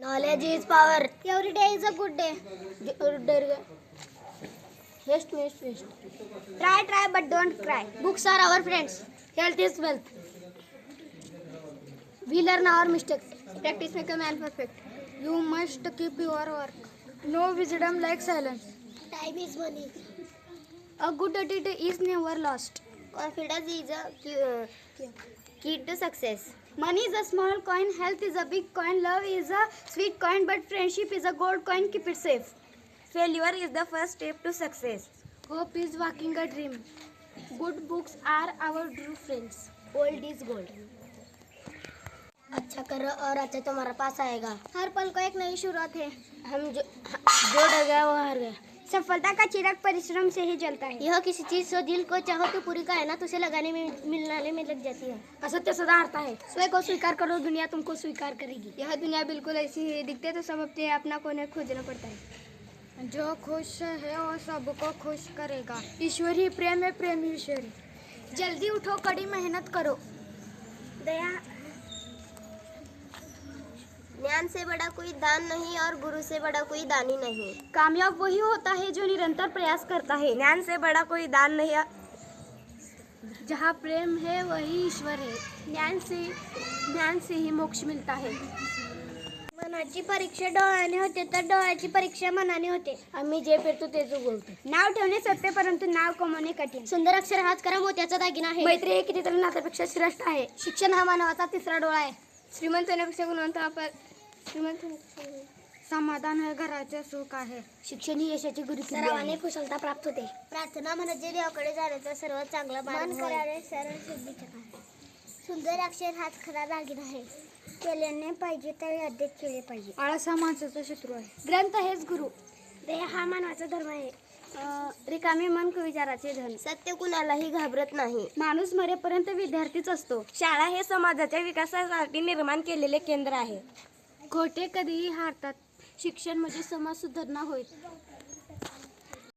Knowledge is power. Every day is a good day. Uh, waste, waste, waste. Try, try, but don't cry. Books are our friends. Health is wealth. We learn our mistakes. Practice makes a man perfect. You must keep your work. No wisdom like silence. Time is money. A good attitude is never lost. Confidence is a cure. Yeah. Key to success. Money is a small coin, health is a big coin, love is a sweet coin, but friendship is a gold coin. Keep it safe. Failure is the first step to success. Hope is walking a dream. Good books are our true friends. Old is gold. अच्छा करो और अच्छा तुम्हारा पास आएगा हर पल को एक नई शुरुआत है हम जो जो डर गया वो हार गया सफलता का चिराग परिश्रम से ही जलता है। यह किसी चीज़ से दिल को चाहो तो पूरी का है ना तो उसे लगाने में मिलने में लग जाती है। असत्य सदा हारता है। स्वयं को स्वीकार करो दुनिया तुमको स्वीकार करेगी। यह दुनिया बिल्कुल ऐसी ही दिखते तो सब अपने अपना कोने खोजना पड़ता है। जो खुश है वो सबको खुश करेगा। ईश्वरी प्रेम है प्रेम ईश्वरी जल्दी उठो कड़ी मेहनत करो। दया ज्ञान से बड़ा कोई दान नहीं और गुरु से बड़ा कोई दानी नहीं। कामयाब वही होता है जो निरंतर प्रयास करता है। ज्ञान से बड़ा कोई दान नहीं जहाँ प्रेम है वही ईश्वर है। ज्ञान से ज्ञान से ही मोक्ष मिलता है। मनाची परीक्षा डोळ्याने होते तर डोळ्याची परीक्षा मनाने होते। आम्ही जे पेरतो तेच बोलतो। नाव ठेवणे सोपे परंतु नाव कमवणे कठीण। सुंदर अक्षर हाच करा मोत्याचा दागिना आहे। मैत्री हे कितीतरी नात्यापेक्षा श्रेष्ठ आहे। शिक्षण हा मानवाचा तिसरा डोळा आहे। श्रीमंत होण्यापेक्षा गुणवंत समाधान हे घराचे सुख आहे. शिक्षण ही यशाची गुरु सर्वांनी कुशलता प्राप्त होते. प्रार्थना म्हणजे देवाकडे जाण्याचा सर्वात चांगला मन करारे सरळ शुद्धीचे सुंदर अक्षर हाच खरा दागिना आहे. केल्याने पाहिजे तर अध्येत केले पाहिजे. आळस हा माणसाचा शत्रू आहे. ग्रंथ हेच गुरु. देह हा मानवाचा धर्म आहे. रिकामे मन विचाराचे धन. सत्य कुणालाही घाबरत नाही. माणूस मरेपर्यंत विद्यार्थीच असतो. शाळा हे समाजाच्या विकासासाठी निर्माण केलेले केंद्र आहे. खोटे कधीही हारतात. शिक्षण म्हणजे समाज सुधारणा होय.